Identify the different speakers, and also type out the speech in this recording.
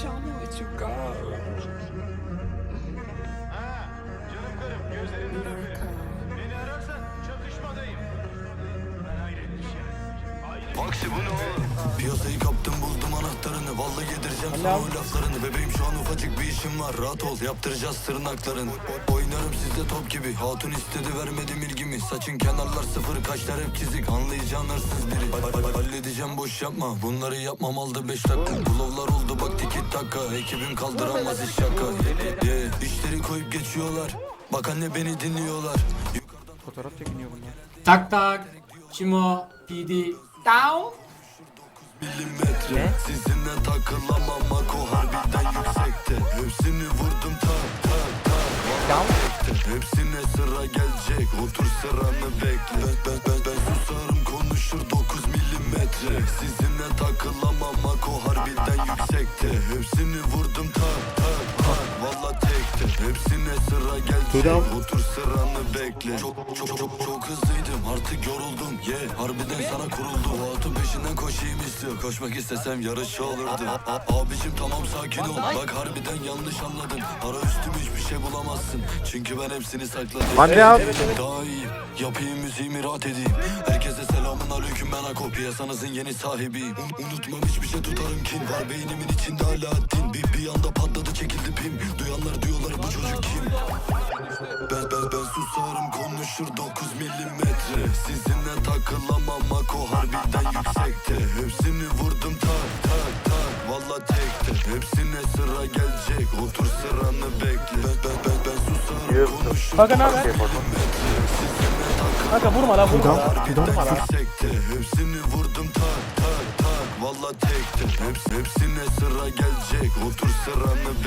Speaker 1: Show me what you got.
Speaker 2: Baksi bu ne oğlum? Piyasayı kaptım buldum anahtarını. Vallahi yedireceğim sana o laflarını. Bebeğim şu an ufacık bir işim var. Rahat ol yaptıracağız tırnaklarını. Oynarım sizde top gibi. Hatun istedi vermedim ilgimi. Saçın kenarlar sıfır kaşlar hep çizik. Anlayacağın hırsız biri. Ha- ha- Halledeceğim boş yapma. Bunları yapmam aldı 5 dakika. Bulovlar oldu bak tiki taka Ekibim kaldıramaz iş şaka. İşleri koyup geçiyorlar. Bak anne beni dinliyorlar. Yukarıdan
Speaker 3: Fotoğraf çekiniyor bunlar.
Speaker 4: Tak tak. Kim o? PD. Down.
Speaker 2: milimetre Sizinle takılamam Mako harbiden yüksekte Hepsini vurdum tak tak tak Vallahi Hepsine sıra gelecek Otur sıranı bekle Ben ben ben, ben susarım konuşur 9 milimetre Sizinle takılamam Mako harbiden yüksekte Hepsini vurdum Hepsine sıra gelecek Otur sıranı bekle. Çok çok çok çok hızlıydım. Artık yoruldum. Yeah. Harbiden sana kuruldu O atın peşinden koşayım istiyor. Koşmak istesem yarışı olurdu. A- a- Abicim tamam sakin ol. Bak harbiden yanlış anladın Ara üstüm hiçbir şey bulamazsın. Çünkü ben hepsini sakladım.
Speaker 3: Hadi abi.
Speaker 2: Daha iyiyim Yapayım müziğimi rahat edeyim. Herkese selamun aleyküm ben Ako Piyasanızın yeni sahibiyim. Un- Unutmam hiçbir şey tutarım kin. Var beynimin içinde Alaaddin Bir, bir anda patladı çekildi pim susarım konuşur 9 milimetre. Sizinle takılamam Mako harbiden yüksekte. Hepsini vurdum tak tak tak Valla tekte. Hepsine sıra gelecek. Otur sıranı bekle. Ben ben ben, ben susarım konuşur
Speaker 5: Kanka ne haber?
Speaker 2: 9 milimetre. Sizinle takılamam
Speaker 5: Kanka vurma lan vurma.
Speaker 2: Harbiden yüksekte. Hepsini vurdum tak tak tak Valla tekte. Heps, Hepsine sıra gelecek. Otur sıranı